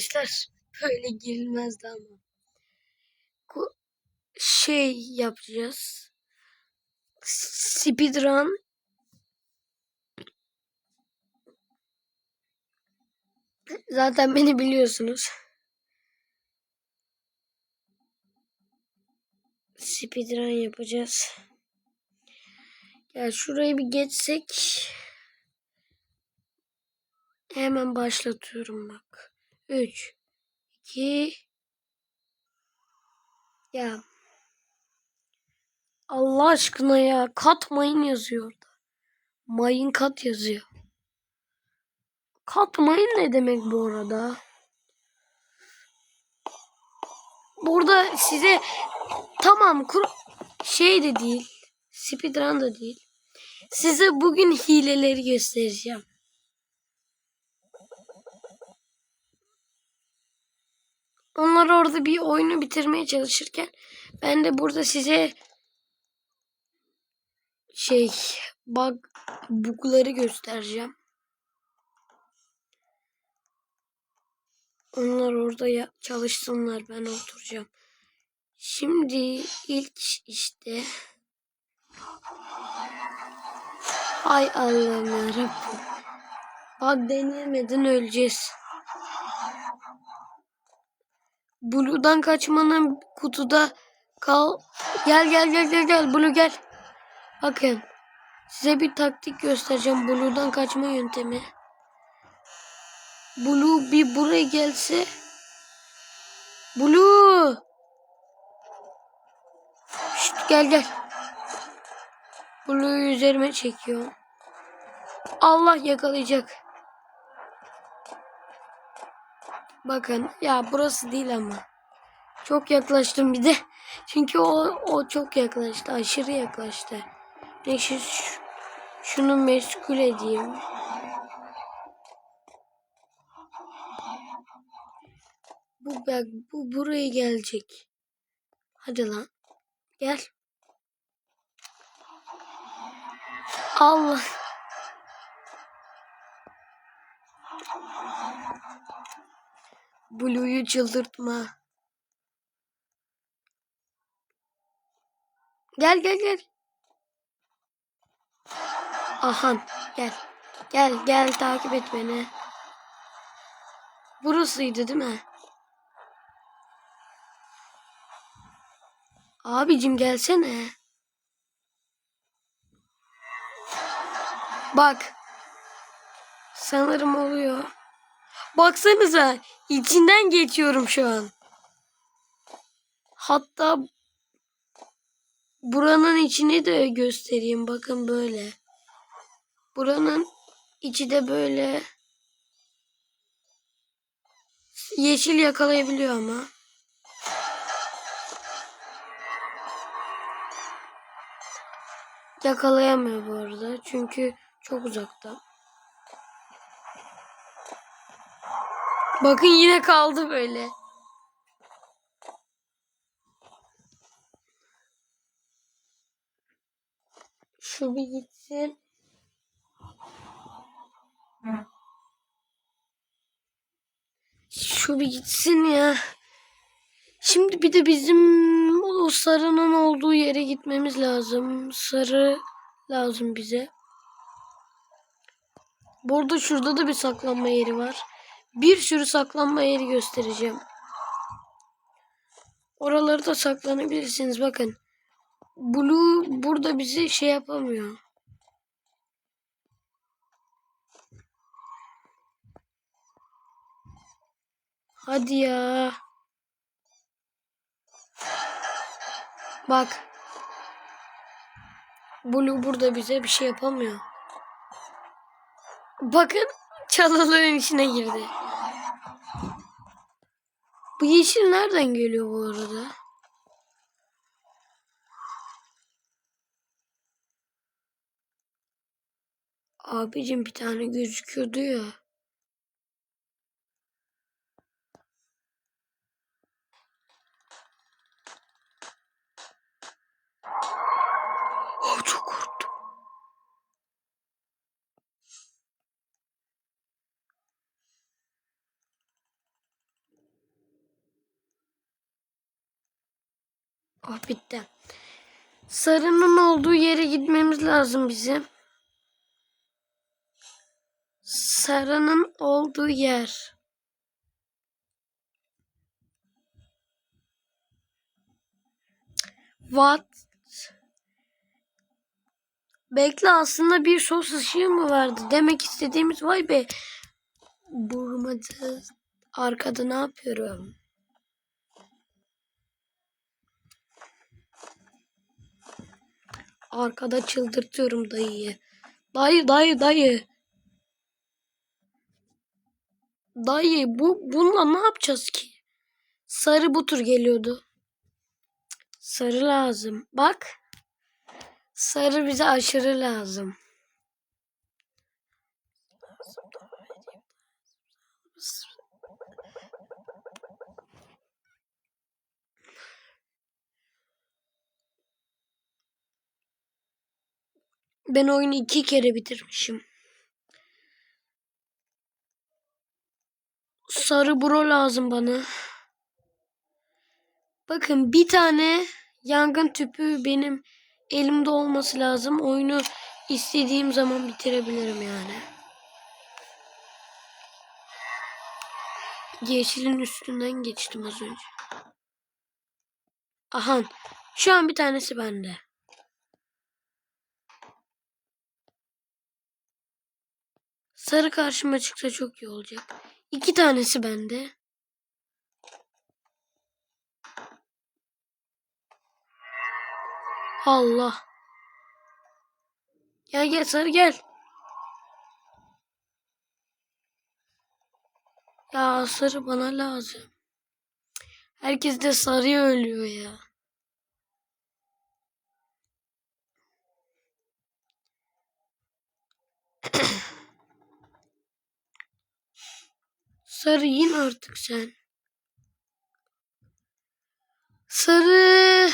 arkadaşlar. Böyle girilmezdi ama. Şey yapacağız. Speedrun. Zaten beni biliyorsunuz. Speedrun yapacağız. Ya şurayı bir geçsek. Hemen başlatıyorum bak. 3 2 Ya Allah aşkına ya katmayın yazıyor orada. Mayın kat yazıyor. Katmayın ne demek bu arada? Burada size tamam kur şey de değil. Speedrun da değil. Size bugün hileleri göstereceğim. Onlar orada bir oyunu bitirmeye çalışırken ben de burada size şey bug bugları göstereceğim. Onlar orada ya, çalışsınlar ben oturacağım. Şimdi ilk işte Hay Allah'ım yarabbim. Bak denemeden öleceğiz. Blue'dan kaçmanın kutuda kal. Gel gel gel gel gel Blue gel. Bakın. Size bir taktik göstereceğim Blue'dan kaçma yöntemi. Blue bir buraya gelse. Blue. Şşt, gel gel. Blue'yu üzerime çekiyor. Allah yakalayacak. Bakın ya burası değil ama. Çok yaklaştım bir de. Çünkü o o çok yaklaştı. Aşırı yaklaştı. Neyse şu- şunu meşgul edeyim. Bu bak bu buraya gelecek. Hadi lan. Gel. Allah. Blue'yu çıldırtma. Gel gel gel. Ahan gel. Gel gel takip et beni. Burasıydı değil mi? Abicim gelsene. Bak. Sanırım oluyor. Baksanıza içinden geçiyorum şu an. Hatta buranın içini de göstereyim. Bakın böyle. Buranın içi de böyle yeşil yakalayabiliyor ama. Yakalayamıyor bu arada. Çünkü çok uzakta. Bakın yine kaldı böyle. Şu bir gitsin. Şu bir gitsin ya. Şimdi bir de bizim o sarının olduğu yere gitmemiz lazım. Sarı lazım bize. Burada şurada da bir saklanma yeri var. Bir sürü saklanma yeri göstereceğim. Oraları da saklanabilirsiniz. Bakın. Blue burada bizi şey yapamıyor. Hadi ya. Bak. Blue burada bize bir şey yapamıyor. Bakın çalıların içine girdi. Bu yeşil nereden geliyor bu arada? Abicim bir tane gözüküyordu ya. Oh bitti. Sarının olduğu yere gitmemiz lazım bizim. Sarının olduğu yer. What? Bekle aslında bir sos ışığı mı vardı? Demek istediğimiz vay be. Burmacı arkada ne yapıyorum? Arkada çıldırtıyorum dayıyı. Dayı dayı dayı. Dayı bu bununla ne yapacağız ki? Sarı bu tur geliyordu. Sarı lazım. Bak. Sarı bize aşırı lazım. Ben oyunu iki kere bitirmişim. Sarı bro lazım bana. Bakın bir tane yangın tüpü benim elimde olması lazım. Oyunu istediğim zaman bitirebilirim yani. Yeşilin üstünden geçtim az önce. Aha. Şu an bir tanesi bende. Sarı karşıma çıksa çok iyi olacak. İki tanesi bende. Allah. Gel gel sarı gel. Ya sarı bana lazım. Herkes de sarıya ölüyor ya. Sarı in artık sen. Sarı.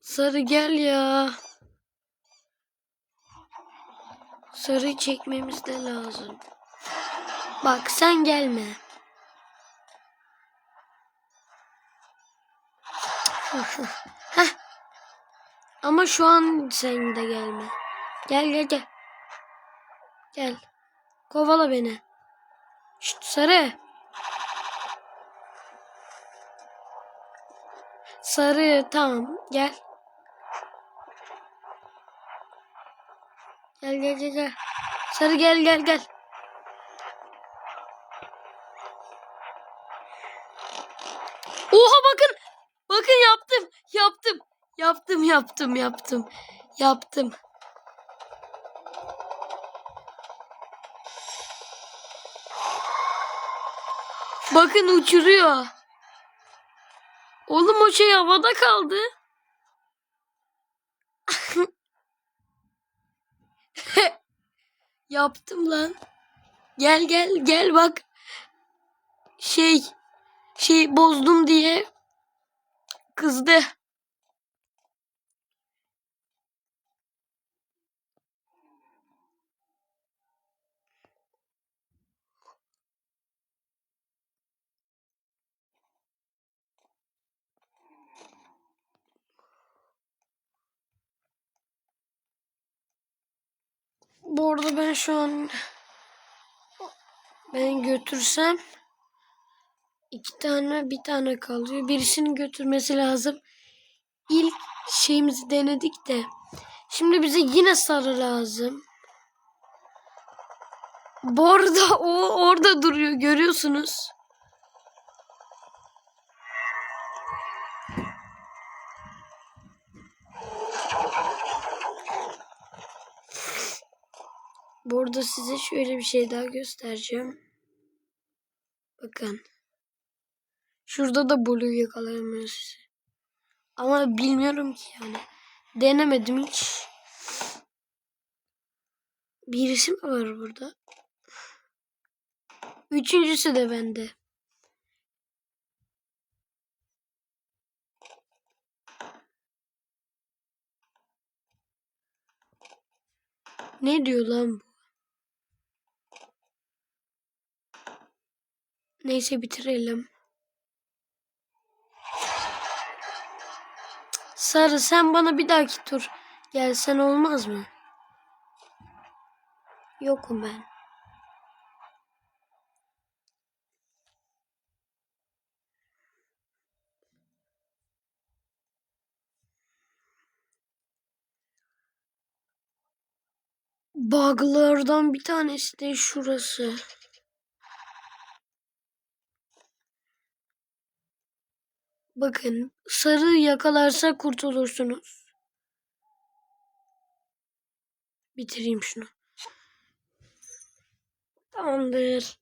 Sarı gel ya. Sarı çekmemiz de lazım. Bak sen gelme. Ama şu an sen de gelme. Gel gel gel. Gel. Kovala beni. Şşt sarı. Sarı tamam gel. Gel gel gel gel. Sarı gel gel gel. Oha bakın. Bakın yaptım. Yaptım. Yaptım yaptım yaptım. Yaptım. Bakın uçuruyor. Oğlum o şey havada kaldı. Yaptım lan. Gel gel gel bak. Şey şey bozdum diye kızdı. Bu arada ben şu an ben götürsem iki tane bir tane kalıyor. Birisini götürmesi lazım. İlk şeyimizi denedik de. Şimdi bize yine sarı lazım. Bu arada o orada duruyor görüyorsunuz. Burada size şöyle bir şey daha göstereceğim. Bakın. Şurada da Blue yakalayamıyoruz. Ama bilmiyorum ki yani. Denemedim hiç. Birisi mi var burada? Üçüncüsü de bende. Ne diyor lan bu? Neyse bitirelim. Sarı sen bana bir dahaki tur gelsen olmaz mı? Yokum ben. Buglardan bir tanesi de şurası. Bakın sarı yakalarsa kurtulursunuz. Bitireyim şunu. Tamamdır.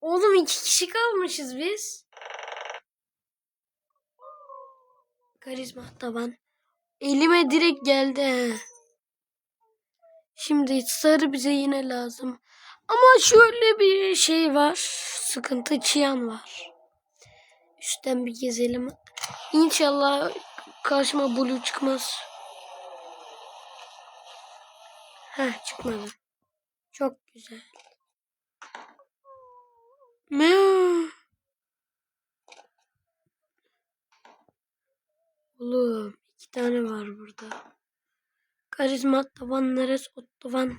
Oğlum iki kişi kalmışız biz. Karizma taban. Elime direkt geldi. Şimdi sarı bize yine lazım. Ama şöyle bir şey var. Sıkıntı çiyan var. Üstten bir gezelim. İnşallah karşıma blue çıkmaz. Heh çıkmadı. Çok güzel. Meow. Oğlum iki tane var burada. Karizma tavan neresi o tavan.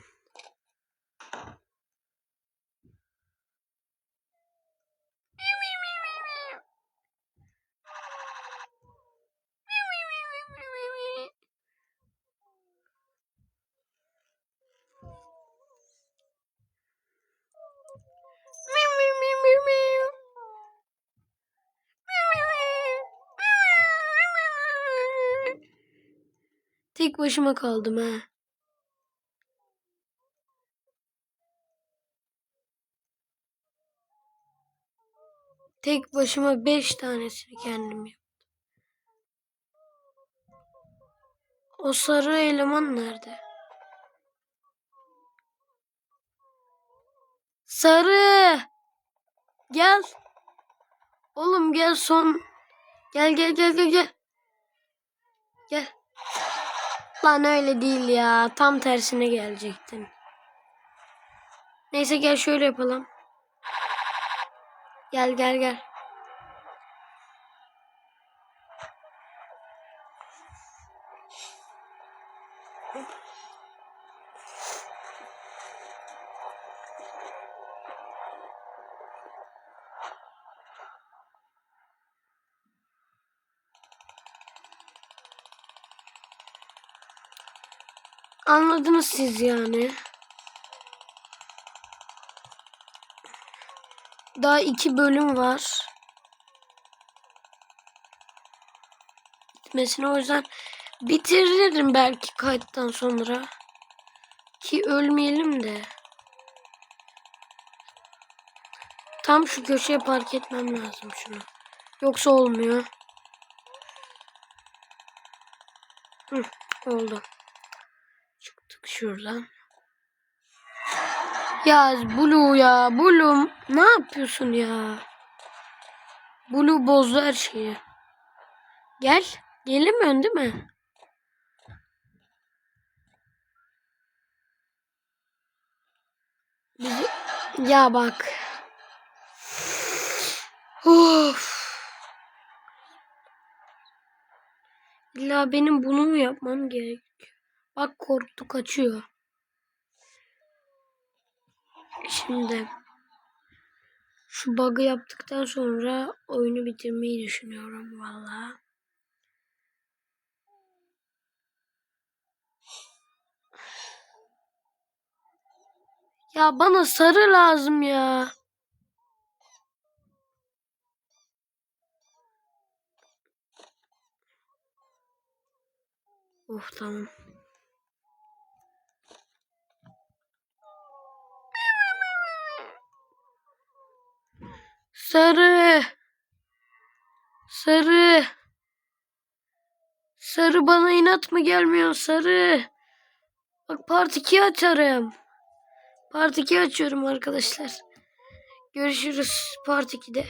Tek başıma kaldım ha. Tek başıma beş tanesini kendim yaptım. O sarı eleman nerede? Sarı! Gel. Oğlum gel son. Gel gel gel gel gel. Gel. Lan öyle değil ya. Tam tersine gelecektin. Neyse gel şöyle yapalım. Gel gel gel. Anladınız siz yani. Daha iki bölüm var. Gitmesine o yüzden bitiririm belki kayıttan sonra. Ki ölmeyelim de. Tam şu köşeye park etmem lazım şunu. Yoksa olmuyor. Hı, oldu. Çıktık şuradan. Ya Blue ya Blue ne yapıyorsun ya? Blue bozdu her şeyi. Gel. Gelemiyorsun değil mi? Bizi... Ya bak. Of. İlla benim bunu mu yapmam gerek? Bak korktu kaçıyor. Şimdi şu bug'ı yaptıktan sonra oyunu bitirmeyi düşünüyorum valla. Ya bana sarı lazım ya. Of tamam. Sarı. Sarı. Sarı bana inat mı gelmiyor sarı? Bak part 2 açarım. Part 2 açıyorum arkadaşlar. Görüşürüz part 2'de.